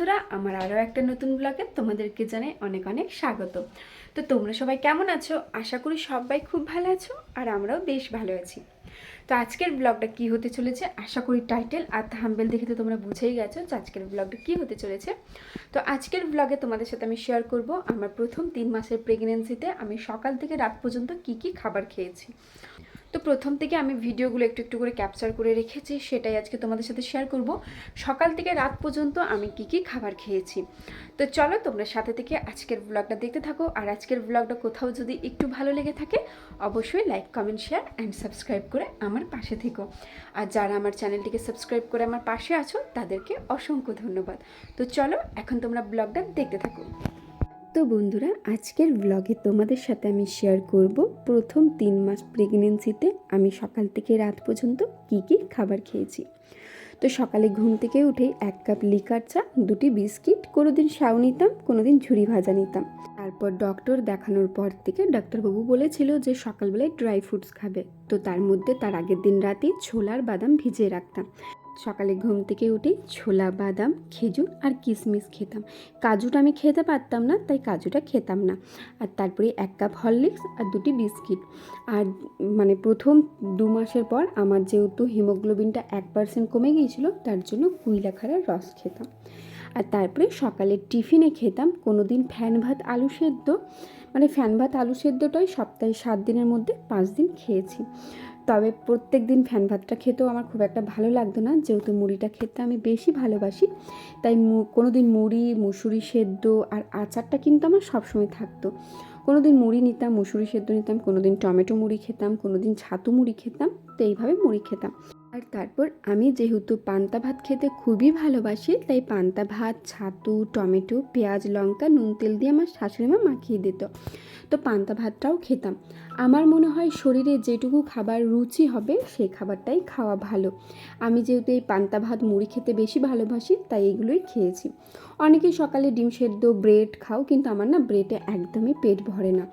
বন্ধুরা, আমার আরও একটা নতুন ব্লগে তোমাদেরকে জানাই অনেক অনেক স্বাগত। তো তোমরা সবাই কেমন আছো? আশা করি সবাই খুব ভালো আছো আর আমরাও বেশ ভালো আছি। তো আজকের ব্লগটা কি হতে চলেছে? আশা করি টাইটেল আর থাম্বেল দেখে তো তোমরা বুঝেই গেছো যে আজকের ব্লগটা কি হতে চলেছে। তো আজকের ব্লগে তোমাদের সাথে আমি শেয়ার করব আমার প্রথম তিন মাসের প্রেগনেন্সিতে আমি সকাল থেকে রাত পর্যন্ত কি কি খাবার খেয়েছি। তো প্রথম থেকে আমি ভিডিওগুলো একটু একটু করে ক্যাপচার করে রেখেছি, সেটাই আজকে তোমাদের সাথে শেয়ার করব। সকাল থেকে রাত পর্যন্ত আমি কি কি খাবার খেয়েছি। তো চলো তোমরা সাথে থেকে আজকের ব্লগটা দেখতে থাকো, আর আজকের ব্লগটা কোথাও যদি একটু ভালো লেগে থাকে, অবশ্যই like comment share and subscribe করে আমার পাশে থেকো। আর যারা আমার চ্যানেলটিকে সাবস্ক্রাইব করে আমার পাশে আছো, তাদেরকে অসংখ্য ধন্যবাদ। তো চলো এখন তোমরা ব্লগটা দেখতে থাকো। তো বন্ধুরা, আজকের ব্লগে তোমাদের সাথে আমি শেয়ার করব প্রথম তিন মাস প্রেগনেন্সিতে আমি সকাল থেকে রাত পর্যন্ত কি কি খাবার খেয়েছি। তো সকালে ঘুম থেকে উঠে এক কাপ লিকার চা, দুটি বিস্কিট কোনো দিন সাউ নিতাম কোনো দিন ঝুরি ভাজা নিতাম। তারপর ডক্টর দেখানোর পর থেকে ডাক্তারবাবু বলেছিল যে সকালবেলায় ড্রাই ফ্রুটস খাবে। তো তার মধ্যে তার আগের দিন রাতে ছোলার বাদাম ভিজিয়ে রাখতাম। সকালে ঘুম থেকে উঠে ছোলা, বাদাম, খেজুর আর কিশমিশ খেতাম। কাজুটা আমি খেতে পারতাম না, তাই কাজুটা খেতাম না। আর তারপরে এক কাপ হরলিক্স আর দুটি বিস্কিট। আর মানে প্রথম দু মাসের পর আমার যেহেতু হিমোগ্লোবিনটা এক পার্সেন্ট কমে গিয়েছিল, তার জন্য কুইলাখাড়ার রস খেতাম। আর তারপরে সকালে টিফিনে খেতাম। কোনো দিন ফ্যান ভাত আলু সেদ্ধ মানে ফ্যান ভাত আলু সেদ্ধটাই সপ্তাহে সাত দিনের মধ্যে পাঁচ দিন খেয়েছি। তবে প্রত্যেক দিন ফ্যান ভাতটা খেতেও আমার খুব একটা ভালো লাগতো না। যেহেতু মুড়িটা খেতে আমি বেশি ভালোবাসি, তাই কোনো দিন মুড়ি, মুসুরি সেদ্ধ আর আচারটা কিন্তু আমার সবসময় থাকতো। কোনো দিন মুড়ি নিতাম, মুসুরি সেদ্ধ নিতাম কোনো দিন টমেটো মুড়ি খেতাম কোনো দিন ছাতু মুড়ি খেতাম, তো এইভাবে মুড়ি খেতাম। আর তারপর আমি যেহেতু পান্তা ভাত খেতে খুবই ভালোবাসি, তাই পান্তা ভাত, ছাতু, টমেটো, পেঁয়াজ, লঙ্কা, নুন, তেল দিয়ে আমার শাশুড়িমা মাখিয়ে দিত। তো পান্তা ভাতটাও খেতাম। আমার মনে হয় শরীরে যেটুকু খাবার রুচি হবে, সেই খাবারটাই খাওয়া ভালো। আমি যেহেতু এই পান্তা ভাত মুড়ি খেতে বেশি ভালোবাসি, তাই এগুলোই খেয়েছি। অনেকেই সকালে ডিম সেদ্ধ ব্রেড খাও, কিন্তু আমার না ব্রেডে একদমই পেট ভরে না।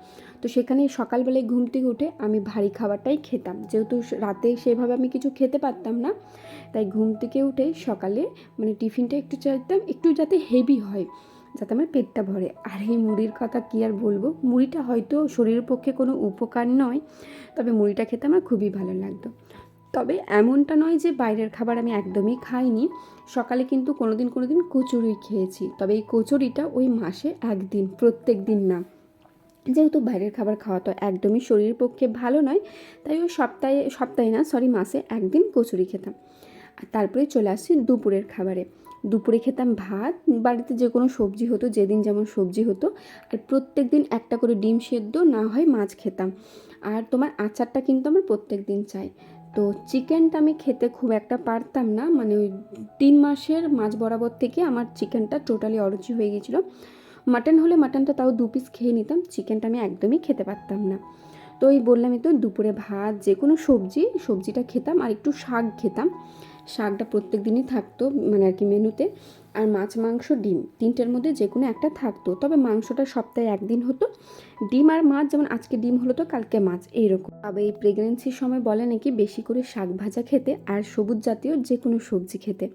তো সেখানে সকালবেলায় ঘুম থেকে উঠে আমি ভারী খাবারটাই খেতাম। যেহেতু রাতে সেভাবে আমি কিছু খেতে পারতাম না, তাই ঘুম থেকে উঠে সকালে মানে টিফিনটা একটু চাইতাম, একটু যাতে হেভি হয়, যাতে আমার পেটটা ভরে। আর এই মুড়ির কথা কী আর বলব? মুড়িটা হয়তো শরীরের পক্ষে কোনো উপকার নয়, তবে মুড়িটা খেতে আমার খুবই ভালো লাগতো। তবে এমনটা নয় যে বাইরের খাবার আমি একদমই খাইনি। সকালে কিন্তু কোনো দিন কোনো দিন কচুরি খেয়েছি, তবে এই কচুরিটা ওই মাসে একদিন, প্রত্যেক দিন না। যেহেতু বাইরের খাবার খাওয়া তো একদমই শরীরের পক্ষে ভালো নয়, তাই ওই সপ্তাহে সপ্তাহে না সরি মাসে একদিন কচুরি খেতাম। আর তারপরে চলে আসছি দুপুরের খাবারে। দুপুরে খেতাম ভাত, বাড়িতে যে কোনো সবজি হতো, যেদিন যেমন সবজি হতো, আর প্রত্যেক দিন একটা করে ডিম সেদ্ধ না হয় মাছ খেতাম। আর তোমার আচারটা কিন্তু আমার প্রত্যেক দিন চাই। তো চিকেনটা আমি খেতে খুব একটা পারতাম না মানে ওই তিন মাসের মাঝ বরাবর থেকে আমার চিকেনটা টোটালি অরুচি হয়ে গিয়েছিল। মাটন হলে মাটনটা তাও দু পিস খেয়ে নিতাম চিকেনটা আমি একদমই খেতে পারতাম না। তো ওই বললামই তো দুপুরে ভাত, যে কোনো সবজি, সবজিটা খেতাম আর একটু শাক খেতাম। শাকটা প্রত্যেক দিনই থাকতো মানে আর কি মেনুতে। আর মাছ, মাংস, ডিম, তিনটের মধ্যে যে কোনো একটা থাকতো। তবে মাংসটা সপ্তাহে একদিন হতো। ডিম আর মাছ, যেমন আজকে ডিম হলো তো কালকে মাছ, এইরকম। তবে এই প্রেগনেন্সির সময় বলে নাকি বেশি করে শাক ভাজা খেতে আর সবুজ জাতীয় যে কোনো সবজি খেতে।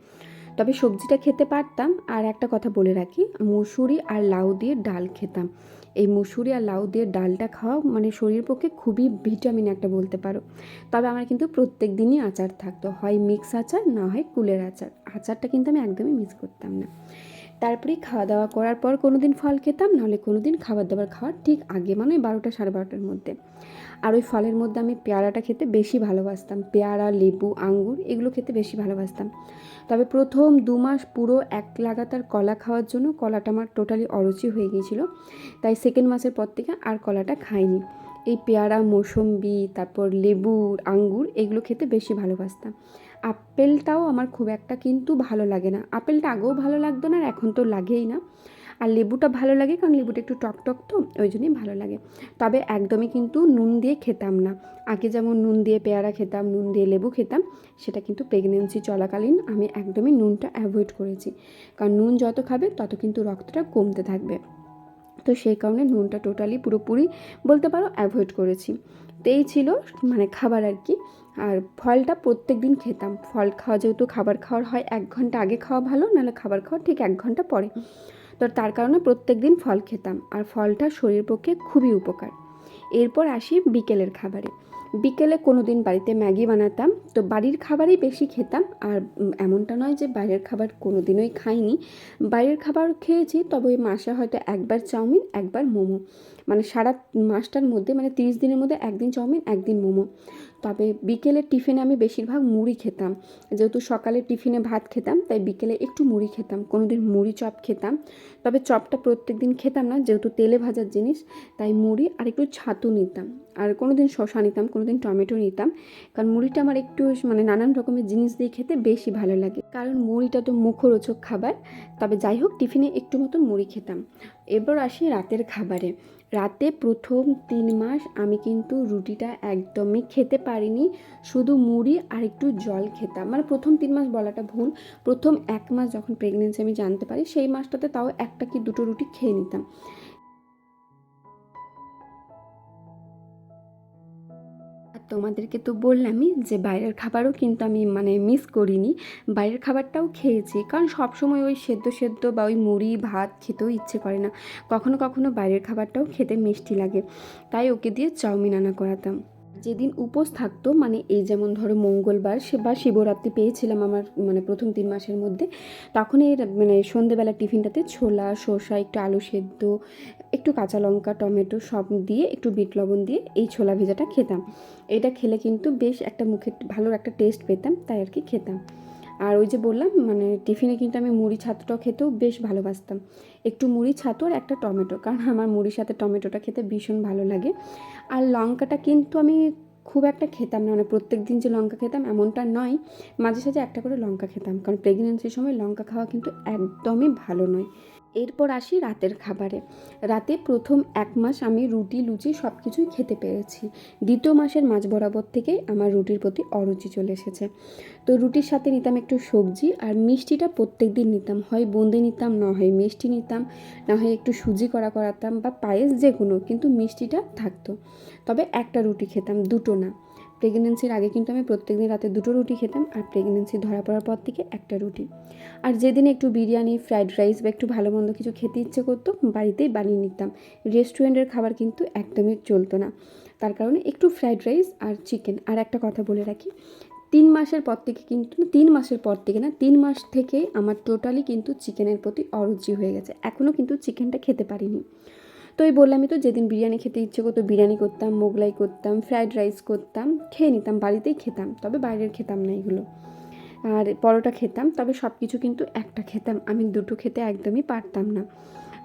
তবে সবজিটা খেতে পারতাম। আর একটা কথা বলে রাখি, মুসুরি আর লাউ দিয়ে ডাল খেতাম। এই মুসুরি আর লাউ দিয়ে ডালটা খাওয়া মানে শরীরের পক্ষে খুবই ভিটামিন একটা বলতে পারো। তবে আমার কিন্তু প্রত্যেক দিনই আচার থাকতো, হয় মিক্স আচার না হয় কুলের আচার। আচারটা কিন্তু আমি একদমই মিস করতাম না। তারপরে খাওয়া দাওয়া করার পর কোনো দিন ফল খেতাম, নাহলে কোনো দিন খাবার দাবার খাওয়ার ঠিক আগে মানে বারোটা সাড়ে বারোটার মধ্যে। আর ওই ফলের মধ্যে আমি পেয়ারাটা খেতে বেশি ভালোবাসতাম। পেয়ারা, লেবু, আঙ্গুর এগুলো খেতে বেশি ভালোবাসতাম। তবে প্রথম দু মাস পুরো এক লাগাতার কলা খাওয়ার জন্য কলাটা আমার টোটালি অরুচি হয়ে গিয়েছিল। তাই সেকেন্ড মাসের পর থেকে আর কলাটা খাইনি। এই পেয়ারা, মৌসম্বি, তারপর লেবু, আঙ্গুর এগুলো খেতে বেশি ভালোবাসতাম। আপেলটাও আমার খুব একটা কিন্তু ভালো লাগে না। আপেলটা আগেও ভালো লাগতো না আর এখন তো লাগেই না। আর লেবুটা ভালো লাগে, কারণ লেবুটা একটু টক টক তো, ওই জন্যই ভালো লাগে। তবে একদমই কিন্তু নুন দিয়ে খেতাম না। আগে যেমন নুন দিয়ে পেয়ারা খেতাম, নুন দিয়ে লেবু খেতাম, সেটা কিন্তু প্রেগনেন্সি চলাকালীন আমি একদমই নুনটা অ্যাভয়েড করেছি। কারণ নুন যত খাবে, তত কিন্তু রক্তটা কমতে থাকবে। তো সেই কারণে নুনটা টোটালি পুরোপুরি বলতে পারো অ্যাভয়েড করেছি। তো এই ছিল মানে খাবার আর কি। আর ফলটা প্রত্যেক দিন খেতাম। ফল খাওয়া যেহেতু খাবার খাওয়ার হয়, এক ঘণ্টা আগে খাওয়া ভালো, নাহলে খাবার খাওয়া ঠিক এক ঘণ্টা পরে। তো তার কারণে প্রত্যেক দিন ফল খেতাম আর ফলটা শরীরের পক্ষে খুবই উপকার। এরপর আসি বিকেলের খাবারে। বিকেলে কোনো দিন বাড়িতে ম্যাগি বানাতাম, তো বাড়ির খাবারই বেশি খেতাম আর এমনটা নয় যে বাইরের খাবার কোনো দিনই খাইনি। বাইরের খাবার খেয়েছি, তবে ওই মাসে হয়তো একবার চাউমিন, একবার মোমো। মানে সারা মাসটার মধ্যে মানে তিরিশ দিনের মধ্যে একদিন চাউমিন, একদিন মোমো। তবে বিকেলের টিফিনে আমি বেশিরভাগ মুড়ি খেতাম। যেহেতু সকালে টিফিনে ভাত খেতাম, তাই বিকেলে একটু মুড়ি খেতাম। কোনো দিন মুড়ি চপ খেতাম। তবে চপটা প্রত্যেক দিন খেতাম না, যেহেতু তেলে ভাজার জিনিস, তাই মুড়ি আর একটু ছাতু নিতাম। আর কোনো দিন শশা নিতাম কোনো দিন টমেটো নিতাম। কারণ মুড়িটা আমার একটু মানে নানান রকমের জিনিস দিয়ে খেতে বেশি ভালো লাগে। কারণ মুড়িটা তো মুখরোচক খাবার। তবে যাই হোক, টিফিনে একটু মতন মুড়ি খেতাম। এরপর আসি রাতের খাবারে। রাতে প্রথম তিন মাস আমি কিন্তু রুটিটা একদমই খেতে পারিনি। শুধু মুড়ি আর একটু জল খেতাম। মানে প্রথম তিন মাস বলাটা ভুল। প্রথম এক মাস যখন প্রেগনেন্সি আমি জানতে পারি, সেই মাসটাতে তাও একটা কি দুটো রুটি খেয়ে নিতাম। তোমাদেরকে তো বললামই যে বাইরের খাবারও কিন্তু আমি মানে মিস করিনি। বাইরের খাবারটাও খেয়েছি, কারণ সবসময় ওই সেদ্ধ সেদ্ধ বা ওই মুড়ি, ভাত খেতেও ইচ্ছে করে না। কখনো কখনো বাইরের খাবারটাও খেতে মিষ্টি লাগে। তাই ওকে দিয়ে চাউমিন আনা করাতাম। যেদিন উপোস থাকতো মানে এই যেমন ধরো মঙ্গলবার সে বা শিবরাত্রি পেয়েছিলাম আমার মানে প্রথম তিন মাসের মধ্যে, তখন এই মানে সন্ধেবেলা টিফিনটাতে ছোলা, শসা, একটু আলু সেদ্ধ, একটু কাঁচা লঙ্কা, টমেটো সব দিয়ে একটু বিট লবণ দিয়ে এই ছোলা ভেজাটা খেতাম। এটা খেলে কিন্তু বেশ একটা মুখে ভালো একটা টেস্ট পেতাম, তাই আর কি খেতাম। আর ওই যে বললাম মানে টিফিনে কিন্তু আমি মুড়ি ছাতুটা খেতেও বেশ ভালোবাসতাম। একটু মুড়ি ছাতু আর একটা টমেটো, কারণ আমার মুড়ির সাথে টমেটোটা খেতে ভীষণ ভালো লাগে। আর লঙ্কাটা কিন্তু আমি খুব একটা খেতাম না মানে প্রত্যেক দিন যে লঙ্কা খেতাম এমনটা নয়, মাঝে সাঝে একটা করে লঙ্কা খেতাম, কারণ প্রেগনেন্সির সময় লঙ্কা খাওয়া কিন্তু একদমই ভালো নয়। এরপর আসি রাতের খাবারে। রাতে প্রথম এক মাস আমি রুটি, লুচি সব কিছুই খেতে পেরেছি। দ্বিতীয় মাসের মাঝ বরাবর থেকেই আমার রুটির প্রতি অরুচি চলে এসেছে। তো রুটির সাথে নিতাম একটু সবজি আর মিষ্টিটা প্রত্যেক দিন নিতাম। হয় বোঁদে নিতাম, না হয় মিষ্টি নিতাম, না হয় একটু সুজি করা করাতাম বা পায়েস যে কোনো কিন্তু মিষ্টিটা থাকতো। তবে একটা রুটি খেতাম, দুটো না। প্রেগনেন্সির আগে কিন্তু আমি প্রত্যেকদিন রাতে দুটো রুটি খেতাম আর প্রেগনেন্সি ধরা পড়ার পর থেকে একটা রুটি। আর যেদিন একটু বিরিয়ানি ফ্রাইড রাইস বা একটু ভালো মন্দ কিছু খেতে ইচ্ছে করতো, বাড়িতেই বানিয়ে নিতাম। রেস্টুরেন্টের খাবার কিন্তু একদমই চলতো না। তার কারণে একটু ফ্রাইড রাইস আর চিকেন আর একটা কথা বলে রাখি, তিন মাসের পর থেকে কিন্তু, তিন মাসের পর থেকে না, তিন মাস থেকে আমার টোটালি কিন্তু চিকেনের প্রতি অরুচি হয়ে গেছে। এখনও কিন্তু চিকেনটা খেতে পারিনি। তো এই বললামই তো, যেদিন বিরিয়ানি খেতে ইচ্ছে করতো বিরিয়ানি করতাম, মোগলাই করতাম, ফ্রাইড রাইস করতাম, খেয়ে নিতাম, বাড়িতেই খেতাম, তবে বাইরের খেতাম না এগুলো। আর পরোটা খেতাম, তবে সব কিছু কিন্তু একটা খেতাম, আমি দুটো খেতে একদমই পারতাম না।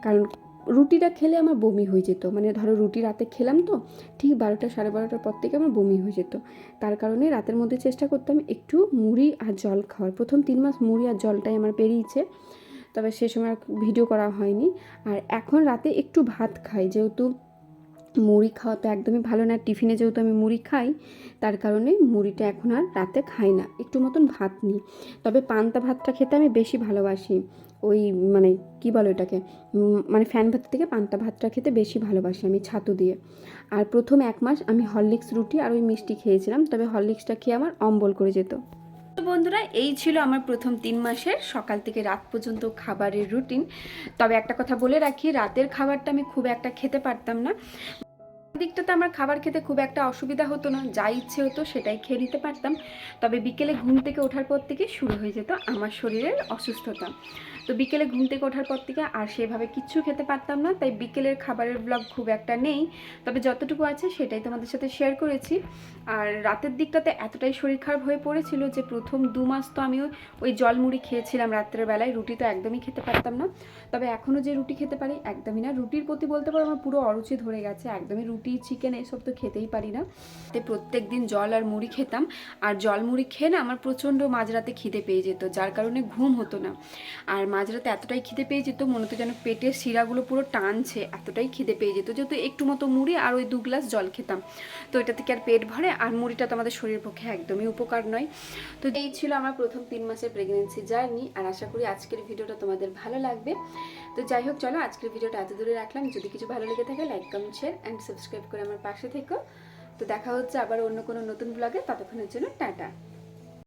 কারণ রুটিটা খেলে আমার বমি হয়ে যেত মানে ধরো রুটি রাতে খেলাম তো, ঠিক বারোটা সাড়ে বারোটার পর থেকে আমার বমি হয়ে যেত। তার কারণে রাতের মধ্যে চেষ্টা করতাম একটু মুড়ি আর জল খাওয়ার। প্রথম তিন মাস মুড়ি আর জলটাই আমার পেরিয়েছে। তবে সে সময় ভিডিও করা হয়নি। আর এখন রাতে একটু ভাত খাই, যেহেতু মুড়ি খাওয়া তো একদমই ভালো না। টিফিনে যেহেতু আমি মুড়ি খাই, তার কারণে মুড়িটা এখন আর রাতে খাই না। একটু মতন ভাত নিই। তবে পান্তা ভাতটা খেতে আমি বেশি ভালোবাসি। ওই মানে কি বলো এটাকে মানে ফ্যান ভাত থেকে পান্তা ভাতটা খেতে বেশি ভালোবাসি আমি ছাতু দিয়ে। আর প্রথম এক মাস আমি হরলিক্স রুটি আর ওই মিষ্টি খেয়েছিলাম, তবে হরলিক্সটা খেয়ে আমার অম্বল করে যেত। তো বন্ধুরা, এই ছিল আমার প্রথম তিন মাসের সকাল থেকে রাত পর্যন্ত খাবারের রুটিন। তবে একটা কথা বলে রাখি, রাতের খাবারটা আমি খুব একটা খেতে পারতাম না। দিকটাতে আমার খাবার খেতে খুব একটা অসুবিধা হতো না, যা ইচ্ছে হতো সেটাই খেয়ে নিতে পারতাম। তবে বিকেলে ঘুম থেকে ওঠার পর থেকে শুরু হয়ে যেত আমার শরীরের অসুস্থতা। তো বিকেলে ঘুম থেকে ওঠার পর থেকে আর সেভাবে কিচ্ছু খেতে পারতাম না, তাই বিকেলের খাবারের ব্লগ খুব একটা নেই। তবে যতটুকু আছে সেটাই তোমাদের সাথে শেয়ার করেছি। আর রাতের দিকটাতে এতটাই শরীর খারাপ হয়ে পড়েছিল যে প্রথম দু মাস তো আমি ওই- ওই জল মুড়ি খেয়েছিলাম রাত্রের বেলায়, রুটি তো একদমই খেতে পারতাম না। তবে এখনও যে রুটি খেতে পারি, একদমই না। রুটির প্রতি বলতে পারো আমার পুরো অরুচি ধরে গেছে, একদমই রুটি চিকেন এসব তো খেতেই পারি না। তাই প্রত্যেক দিন জল আর মুড়ি খেতাম। আর জল মুড়ি খেয়ে না আমার প্রচণ্ড মাঝরাতে খিদে পেয়ে যেত, যার কারণে ঘুম হতো না। আর মাঝরাতে এতটাই খিদে পেয়ে যেত, মনে হতো যেন পেটের শিরাগুলো পুরো টানছে, এতটাই খিদে পেয়ে যেত যেহেতু একটু মতো মুড়ি আর ওই দু গ্লাস জল খেতাম। তো এটা থেকে আর পেট ভরে, আর মুড়িটা তো আমাদের শরীরের পক্ষে একদমই উপকার নয়। তো এই ছিল আমার প্রথম তিন মাসের প্রেগনেন্সি জার্নি আর আশা করি আজকের ভিডিওটা তোমাদের ভালো লাগবে। তো যাই হোক, চলো আজকের ভিডিওটা এত দূরে রাখলাম। যদি কিছু ভালো লেগে থাকে like comment share and subscribe করে আমার পাশে থেকো। তো দেখা হচ্ছে আবার অন্য কোনো নতুন ব্লগে ততক্ষণের জন্য টাটা।